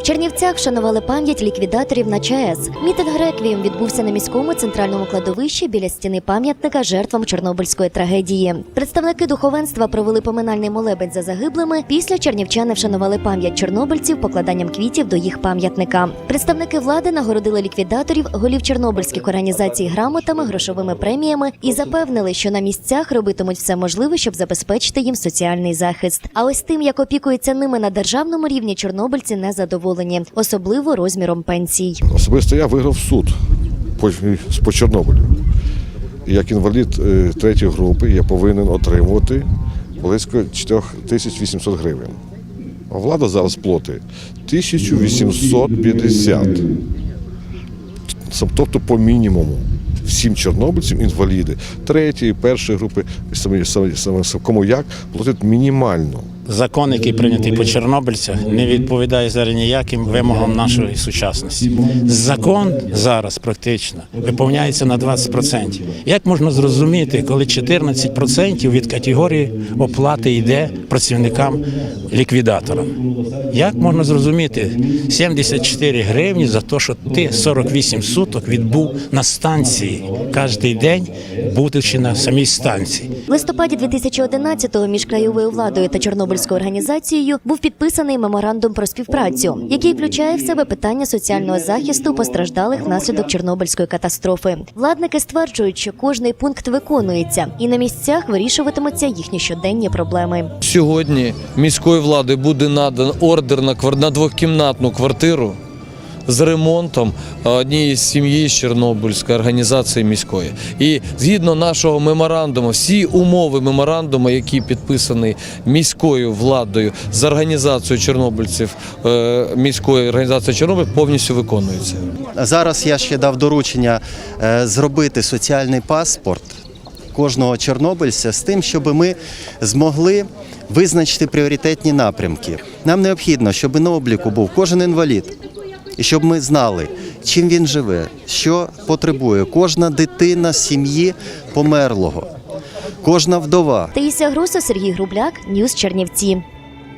В Чернівцях вшанували пам'ять ліквідаторів на ЧАЕС. Мітинг реквієм відбувся на міському центральному кладовищі біля стіни пам'ятника жертвам Чорнобильської трагедії. Представники духовенства провели поминальний молебень за загиблими. Після чернівчани вшанували пам'ять чорнобильців покладанням квітів до їх пам'ятника. Представники влади нагородили ліквідаторів, голів чорнобильських організацій грамотами, грошовими преміями і запевнили, що на місцях робитимуть все можливе, щоб забезпечити їм соціальний захист. А ось тим, як опікується ними на державному рівні, чорнобильці не задоволені, особливо розміром пенсій. Особисто я виграв суд по, Чорнобилю. Як інвалід е, третьої групи я повинен отримувати близько 4800 гривень. А влада зараз платить 1850. Тобто по мінімуму. Всім чорнобильцям інваліди третьої, першої групи, саме, саме, саме, кому як, платять мінімально. Закон, який прийнятий по чорнобильцях, не відповідає зараз ніяким вимогам нашої сучасності. Закон зараз практично виповняється на 20%. Як можна зрозуміти, коли 14% від категорії оплати йде працівникам ліквідаторам? Як можна зрозуміти 74 гривні за те, що ти 48 суток відбув на станції кожен день, будучи на самій станції? В листопаді 2011-го між краєвою владою та Чорнобильською організацією був підписаний меморандум про співпрацю, який включає в себе питання соціального захисту постраждалих внаслідок Чорнобильської катастрофи. Владники стверджують, що кожний пункт виконується, і на місцях вирішуватимуться їхні щоденні проблеми. Сьогодні міської влади буде надан ордер на двокімнатну квартиру з ремонтом е, однієї сім'ї з Чорнобильської організації міської. І згідно нашого меморандуму, всі умови меморандуму, які підписані міською владою з організацією чорнобильців е, міської організації Чорнобиль, повністю виконуються. Зараз я ще дав доручення е, зробити соціальний паспорт кожного чорнобильця з тим, щоб ми змогли визначити пріоритетні напрямки. Нам необхідно, щоб на обліку був кожен інвалід, і щоб ми знали, чим він живе, що потребує кожна дитина сім'ї померлого, кожна вдова. Таїсія Грусо, Сергій Грубляк, Ньюс Чернівці.